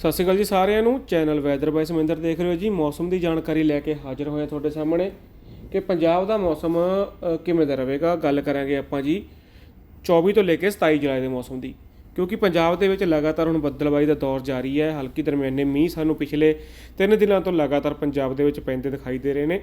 ਸਤਿ ਸ਼੍ਰੀ ਅਕਾਲ ਜੀ ਸਾਰਿਆਂ ਨੂੰ। ਚੈਨਲ ਵੈਦਰ ਬਾਈ ਸਮਿੰਦਰ ਦੇਖ ਰਹੇ ਹੋ ਜੀ। ਮੌਸਮ ਦੀ ਜਾਣਕਾਰੀ ਲੈ ਕੇ ਹਾਜ਼ਰ ਹੋਏ ਹਾਂ ਤੁਹਾਡੇ ਸਾਹਮਣੇ। ਕਿ ਪੰਜਾਬ ਦਾ ਮੌਸਮ ਕਿਵੇਂ ਦਾ ਰਹੇਗਾ? ਗੱਲ ਕਰਾਂਗੇ ਆਪਾਂ ਜੀ 24 ਤੋਂ ਲੈ ਕੇ 27 ਜੁਲਾਈ ਦੇ ਮੌਸਮ ਦੀ। ਕਿਉਂਕਿ ਪੰਜਾਬ ਦੇ ਵਿੱਚ ਲਗਾਤਾਰ ਹੁਣ ਬੱਦਲਬਾਈ ਦਾ ਦੌਰ ਜਾਰੀ ਹੈ। ਹਲਕੀ ਦਰਮਿਆਨੇ ਮੀਂਹ ਸਾਨੂੰ ਪਿਛਲੇ 3 ਦਿਨਾਂ ਤੋਂ ਲਗਾਤਾਰ ਪੰਜਾਬ ਦੇ ਵਿੱਚ ਪੈਂਦੇ ਦਿਖਾਈ ਦੇ ਰਹੇ ਨੇ।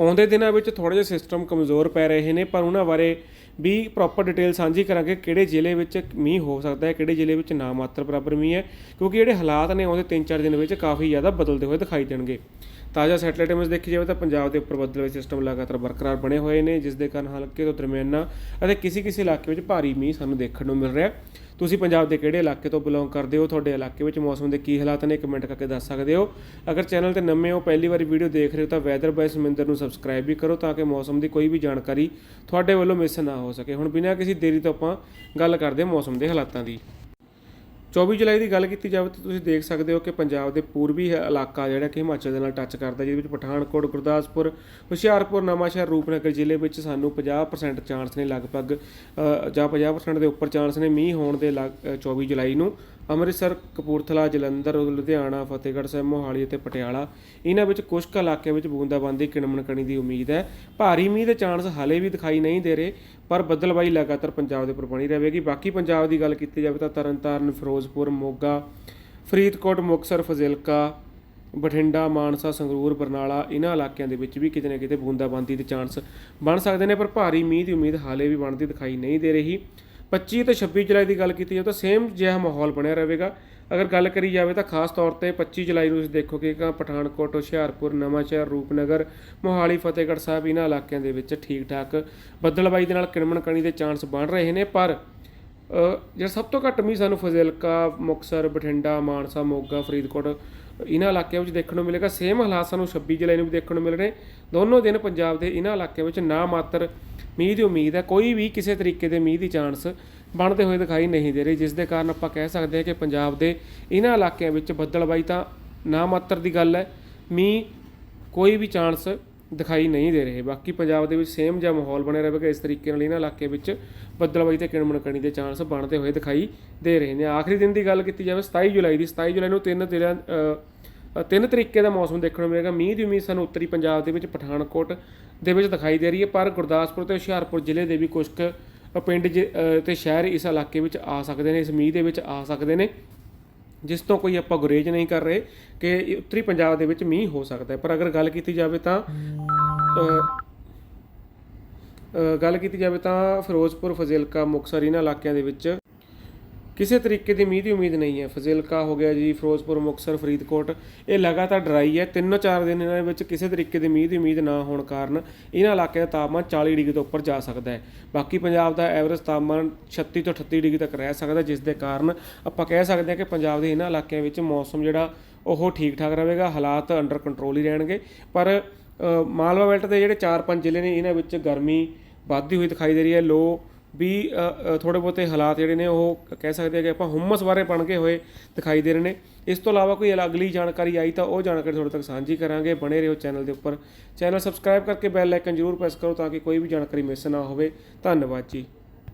ਆਉਂਦੇ ਦਿਨਾਂ ਵਿੱਚ ਥੋੜੇ ਜਿਹਾ ਸਿਸਟਮ ਕਮਜ਼ੋਰ ਪੈ ਰਹੇ ਨੇ, ਪਰ ਉਹਨਾਂ ਬਾਰੇ ਵੀ ਪ੍ਰੋਪਰ ਡਿਟੇਲ ਸਾਂਝੀ ਕਰਾਂਗੇ ਕਿਹੜੇ ਜ਼ਿਲ੍ਹੇ ਵਿੱਚ ਮੀਂਹ ਹੋ ਸਕਦਾ ਹੈ, ਕਿਹੜੇ ਜ਼ਿਲ੍ਹੇ ਵਿੱਚ ਨਾ ਮਾਤਰ ਬਰਾਬਰ ਮੀਂਹ ਹੈ, ਕਿਉਂਕਿ ਜਿਹੜੇ ਹਾਲਾਤ ਨੇ ਆਉਂਦੇ 3-4 ਦਿਨ ਵਿੱਚ ਕਾਫੀ ਜ਼ਿਆਦਾ ਬਦਲਦੇ ਹੋਏ ਦਿਖਾਈ ਦੇਣਗੇ ਤਾਜ਼ਾ ਸੈਟਲਾਈਟ ਇਮੇਜ ਦੇਖੀ ਜਾਵੇ ਤਾਂ ਪੰਜਾਬ ਦੇ ਉੱਪਰ ਬੱਦਲ ਵਿੱਚ ਸਿਸਟਮ ਲਗਾਤਾਰ ਬਰਕਰਾਰ ਬਣੇ ਹੋਏ ਨੇ, ਜਿਸ ਦੇ ਕਾਰਨ ਹਲਕੇ ਤੋਂ ਦਰਮਿਆਨਾ ਅਤੇ ਕਿਸੇ ਕਿਸੇ ਇਲਾਕੇ ਵਿੱਚ ਭਾਰੀ ਮੀਂਹ ਸਾਨੂੰ ਦੇਖਣ ਨੂੰ ਮਿਲ ਰਿਹਾ ਹੈ। ਤੁਸੀਂ ਪੰਜਾਬ ਦੇ ਕਿਹੜੇ ਇਲਾਕੇ ਤੋਂ ਬਿਲੋਂਗ ਕਰਦੇ ਹੋ, ਤੁਹਾਡੇ ਇਲਾਕੇ ਵਿੱਚ ਮੌਸਮ ਦੇ ਕੀ ਹਾਲਾਤ ਨੇ ਕਮੈਂਟ ਕਰਕੇ ਦੱਸ ਸਕਦੇ ਹੋ। ਅਗਰ ਚੈਨਲ ਤੇ ਨਵੇਂ ਹੋ, ਪਹਿਲੀ ਵਾਰੀ ਵੀਡੀਓ ਦੇਖ ਰਹੇ ਹੋ ਤਾਂ ਵੈਦਰ ਬਾਈ ਸਮਿੰਦਰ ਨੂੰ ਸਬਸਕ੍ਰਾਈਬ ਵੀ ਕਰੋ ਤਾਂ ਕਿ ਮੌਸਮ ਦੀ ਕੋਈ ਵੀ ਜਾਣਕਾਰੀ ਤੁਹਾਡੇ ਵੱਲੋਂ ਮਿਸ ਨਾ ਹੋ ਸਕੇ। ਹੁਣ ਬਿਨਾਂ ਕਿਸੇ ਦੇਰੀ ਤੋਂ ਆਪਾਂ ਗੱਲ ਕਰਦੇ ਹਾਂ ਮੌਸਮ ਦੇ ਹਾਲਾਤਾਂ ਦੀ। 24 ਜੁਲਾਈ ਦੀ ਗੱਲ ਕੀਤੀ ਜਾਵੇ ਤਾਂ ਤੁਸੀਂ ਦੇਖ ਸਕਦੇ ਹੋ ਕਿ ਪੰਜਾਬ ਦੇ ਪੂਰਬੀ ਇਲਾਕਾ ਜਿਹੜਾ ਕਿ ਹਿਮਾਚਲ ਦੇ ਨਾਲ ਟੱਚ ਕਰਦਾ ਜਿਹਦੇ ਵਿੱਚ ਪਠਾਨਕੋਟ ਗੁਰਦਾਸਪੁਰ ਹੁਸ਼ਿਆਰਪੁਰ ਨਵਾਂਸ਼ਹਿਰ ਰੂਪਨਗਰ ਜ਼ਿਲ੍ਹੇ ਵਿੱਚ ਸਾਨੂੰ 50% ਚਾਂਸ ਨੇ ਲਗਭਗ ਜਾਂ 50% ਦੇ ਉੱਪਰ ਚਾਂਸ ਨੇ ਮੀਂਹ ਹੋਣ ਦੇ ਲਗ- ਅ, 24 ਜੁਲਾਈ ਨੂੰ। ਅੰਮ੍ਰਿਤਸਰ, ਕਪੂਰਥਲਾ, ਜਲੰਧਰ, ਲੁਧਿਆਣਾ, ਫਤਿਹਗੜ੍ਹ ਸਾਹਿਬ, ਮੋਹਾਲੀ ਅਤੇ ਪਟਿਆਲਾ। ਇਹਨਾਂ ਵਿੱਚ ਕੁਝ ਕੁ ਇਲਾਕਿਆਂ ਵਿੱਚ ਬੂੰਦਾਬਾਂਦੀ ਕਿਣਮਣਕਣੀ ਦੀ ਉਮੀਦ ਹੈ। ਭਾਰੀ ਮੀਂਹ ਦੇ ਚਾਂਸ ਹਾਲੇ ਵੀ ਦਿਖਾਈ ਨਹੀਂ ਦੇ ਰਹੇ, ਪਰ ਬੱਦਲਬਾਈ ਲਗਾਤਾਰ ਪੰਜਾਬ ਦੇ ਉੱਪਰ ਬਣੀ ਰਹੇਗੀ। ਬਾਕੀ ਪੰਜਾਬ ਦੀ ਗੱਲ ਕੀਤੀ ਜਾਵੇ ਤਾਂ ਤਰਨਤਾਰਨ, ਫਿਰੋਜ਼ਪੁਰ, ਮੋਗਾ, ਫਰੀਦਕੋਟ, ਮੁਕਤਸਰ, ਫਜ਼ਿਲਕਾ, ਬਠਿੰਡਾ, ਮਾਨਸਾ, ਸੰਗਰੂਰ, ਬਰਨਾਲਾ ਇਹਨਾਂ ਇਲਾਕਿਆਂ ਦੇ ਵਿੱਚ ਵੀ ਕਿਤੇ ਨਾ ਕਿਤੇ ਬੂੰਦਾਬਾਂਦੀ ਦੇ ਚਾਂਸ ਬਣ ਸਕਦੇ ਨੇ, ਪਰ ਭਾਰੀ ਮੀਂਹ ਦੀ ਉਮੀਦ ਹਾਲੇ ਵੀ ਬਣਦੀ ਦਿਖਾਈ ਨਹੀਂ ਦੇ ਰਹੀ। 25 ਤੇ 26 ਜੁਲਾਈ ਦੀ ਗੱਲ ਕੀਤੀ ਜਾਵੇ ਤਾਂ ਸੇਮ ਜਿਹਾ ਮਾਹੌਲ ਬਣਿਆ ਰਹੇਗਾ। ਅਗਰ ਗੱਲ ਕਰੀ ਜਾਵੇ ਤਾਂ ਖਾਸ ਤੌਰ ਤੇ 25 ਜੁਲਾਈ ਨੂੰ ਤੁਸੀਂ ਦੇਖੋਗੇ ਕਿ ਪਠਾਨਕੋਟ, ਹੁਸ਼ਿਆਰਪੁਰ, ਨਵਾਂਸ਼ਹਿਰ, ਰੂਪਨਗਰ, ਮੋਹਾਲੀ, ਫਤਿਹਗੜ੍ਹ ਸਾਹਿਬ ਇਹਨਾਂ ਇਲਾਕਿਆਂ ਦੇ ਵਿੱਚ ਠੀਕ ਠਾਕ ਬੱਦਲਬਾਈ ਦੇ ਨਾਲ ਕਿਣਮਣ ਕਣੀ ਦੇ ਚਾਂਸ ਬਣ ਰਹੇ ਨੇ। ਪਰ ਜਿਹੜਾ ਸਭ ਤੋਂ ਘੱਟ ਮੀਂਹ ਸਾਨੂੰ ਫਜ਼ਿਲਕਾ, ਮੁਕਤਸਰ, ਬਠਿੰਡਾ, ਮਾਨਸਾ, ਮੋਗਾ, ਫਰੀਦਕੋਟ ਇਹਨਾਂ ਇਲਾਕਿਆਂ ਵਿੱਚ ਦੇਖਣ ਨੂੰ ਮਿਲੇਗਾ। ਸੇਮ ਹਾਲਾਤ ਸਾਨੂੰ 26 ਜੁਲਾਈ ਨੂੰ ਵੀ ਦੇਖਣ ਨੂੰ ਮਿਲ ਰਹੇ। ਦੋਨੋਂ ਦਿਨ ਪੰਜਾਬ ਦੇ ਇਹਨਾਂ ਇਲਾਕਿਆਂ ਵਿੱਚ ਨਾ ਮਾਤਰ ਮੀਂਹ ਦੀ ਉਮੀਦ ਹੈ। ਕੋਈ ਵੀ ਕਿਸੇ ਤਰੀਕੇ ਦੇ ਮੀਂਹ ਦੀ ਚਾਂਸ ਬਣਦੇ ਹੋਏ ਦਿਖਾਈ ਨਹੀਂ ਦੇ ਰਹੇ, ਜਿਸ ਦੇ ਕਾਰਨ ਆਪਾਂ ਕਹਿ ਸਕਦੇ ਹਾਂ ਕਿ ਪੰਜਾਬ ਦੇ ਇਹਨਾਂ ਇਲਾਕਿਆਂ ਵਿੱਚ ਬੱਦਲਬਾਈ ਤਾਂ ਨਾ ਮਾਤਰ ਦੀ ਗੱਲ ਹੈ। ਮੀਂਹ ਕੋਈ ਵੀ ਚਾਂਸ ਦਿਖਾਈ ਨਹੀਂ ਦੇ ਰਹੇ। ਬਾਕੀ ਪੰਜਾਬ ਦੇ ਵਿੱਚ ਸੇਮ ਜਿਹਾ ਮਾਹੌਲ ਬਣਿਆ ਰਹੇਗਾ ਇਸ ਤਰੀਕੇ ਨਾਲ ਇਹਨਾਂ ਇਲਾਕੇ ਵਿੱਚ ਬੱਦਲਬਾਈ ਤੇ ਕਿਣਮਣ ਕਣੀ ਦੇ ਚਾਂਸ ਬਣਦੇ ਹੋਏ ਦਿਖਾਈ ਦੇ ਰਹੇ ਨੇ। ਆਖਰੀ ਦਿਨ ਦੀ ਗੱਲ ਕੀਤੀ ਜਾਵੇ 27 ਜੁਲਾਈ ਦੀ 27 ਜੁਲਾਈ ਨੂੰ ਤਿੰਨ ਜ਼ਿਲ੍ਹਿਆਂ ਤਿੰਨ ਤਰੀਕੇ ਦਾ ਮੌਸਮ ਦੇਖਣ ਨੂੰ ਮਿਲੇਗਾ। ਮੀਂਹ ਦੀ ਉਮੀਦ ਸਾਨੂੰ ਉੱਤਰੀ ਪੰਜਾਬ ਦੇ ਵਿੱਚ ਪਠਾਨਕੋਟ ਦੇ ਵਿੱਚ ਦਿਖਾਈ ਦੇ ਰਹੀ ਹੈ ਪਰ ਗੁਰਦਾਸਪੁਰ ਤੇ ਹੁਸ਼ਿਆਰਪੁਰ ਜ਼ਿਲ੍ਹੇ ਦੇ ਵੀ ਕੁਝ ਕੁ ਪਿੰਡ ਜ- ਅ, ਤੇ ਸ਼ਹਿਰ ਇਸ ਇਲਾਕੇ ਵਿੱਚ ਆ ਸਕਦੇ ਨੇ ਇਸ ਮੀਂਹ ਦੇ ਵਿੱਚ ਆ ਸਕਦੇ ਨੇ। ਜਿਸ ਤੋਂ ਕੋਈ ਆਪਾਂ ਗੁਰੇਜ ਨਹੀਂ ਕਰ ਰਹੇ ਕਿ ਉੱਤਰੀ ਪੰਜਾਬ ਦੇ ਵਿੱਚ ਮੀਂਹ ਹੋ ਸਕਦਾ ਹੈ। ਪਰ ਅਗਰ ਗੱਲ ਕੀਤੀ ਜਾਵੇ ਤਾਂ ਗੱਲ ਕੀਤੀ ਜਾਵੇ ਤਾਂ ਫਿਰੋਜ਼ਪੁਰ, ਫਜ਼ਿਲਕਾ, ਮੁਕਤਸਰ ਇਹਨਾਂ ਇਲਾਕਿਆਂ ਦੇ ਵਿੱਚ ਕਿਸੇ ਤਰੀਕੇ ਦੀ ਮੀਂਹ ਦੀ ਉਮੀਦ ਨਹੀਂ ਹੈ। ਫਜ਼ਿਲਕਾ ਹੋ ਗਿਆ ਜੀ ਫਿਰੋਜ਼ਪੁਰ ਮੁਕਤਸਰ ਫਰੀਦਕੋਟ। ਇਹ ਲਗਾਤਾਰ ਡਰਾਈ ਹੈ। ਤਿੰਨੋਂ ਚਾਰ ਦਿਨ ਇਹਨਾਂ ਵਿੱਚ ਕਿਸੇ ਤਰੀਕੇ ਦੀ ਮੀਂਹ ਦੀ ਉਮੀਦ ਨਾ ਹੋਣ ਕਾਰਨ ਇਹਨਾਂ ਇਲਾਕਿਆਂ ਦਾ ਤਾਪਮਾਨ 40 ਡਿਗਰੀ ਤੋਂ ਉੱਪਰ ਜਾ ਸਕਦਾ ਹੈ। ਬਾਕੀ ਪੰਜਾਬ ਦਾ ਐਵਰੇਜ ਤਾਪਮਾਨ 36 ਤੋਂ 38 ਡਿਗਰੀ ਤੱਕ ਰਹਿ ਸਕਦਾ ਜਿਸ ਦੇ ਕਾਰਨ ਆਪਾਂ ਕਹਿ ਸਕਦੇ ਹਾਂ ਕਿ ਪੰਜਾਬ ਦੇ ਇਹਨਾਂ ਇਲਾਕਿਆਂ ਵਿੱਚ ਮੌਸਮ ਜਿਹੜਾ ਉਹ ਠੀਕ ਠਾਕ ਰਹੇਗਾ ਹਾਲਾਤ ਅੰਡਰ ਕੰਟਰੋਲ ਹੀ ਰਹਿਣਗੇ। ਪਰ ਅ, ਮਾਲਵਾ ਬੈਲਟ ਦੇ ਜਿਹੜੇ 4-5 ਜ਼ਿਲ੍ਹੇ ਨੇ ਇਹਨਾਂ ਵਿੱਚ ਗਰਮੀ ਵੱਧਦੀ ਹੋਈ ਦਿਖਾਈ ਦੇ ਰਹੀ ਹੈ। ਲੋ ਵੀ ਥੋੜੇ ਬਹੁਤੇ ਹਾਲਾਤ ਜਿਹੜੇ ਨੇ, ਉਹ ਕਹਿ ਸਕਦੇ ਆ ਕਿ ਆਪਾਂ ਹੁਮਸ ਬਾਰੇ ਬਣ ਕੇ ਹੋਏ ਦਿਖਾਈ ਦੇ ਰਹੇ ਨੇ। ਇਸ ਤੋਂ ਇਲਾਵਾ ਕੋਈ ਅਗਲੀ ਜਾਣਕਾਰੀ ਆਈ ਤਾਂ ਉਹ ਜਾਣਕਾਰੀ ਤੁਹਾਡੇ ਤੱਕ ਸਾਂਝੀ ਕਰਾਂਗੇ। ਬਣੇ ਰਹੋ ਚੈਨਲ ਦੇ ਉੱਪਰ। ਚੈਨਲ ਸਬਸਕ੍ਰਾਈਬ ਕਰਕੇ ਬੈਲ ਆਈਕਨ ਜ਼ਰੂਰ ਪ੍ਰੈਸ ਕਰੋ ਤਾਂ ਕਿ ਕੋਈ ਵੀ ਜਾਣਕਾਰੀ ਮਿਸ ਨਾ ਹੋਵੇ। ਧੰਨਵਾਦ ਜੀ।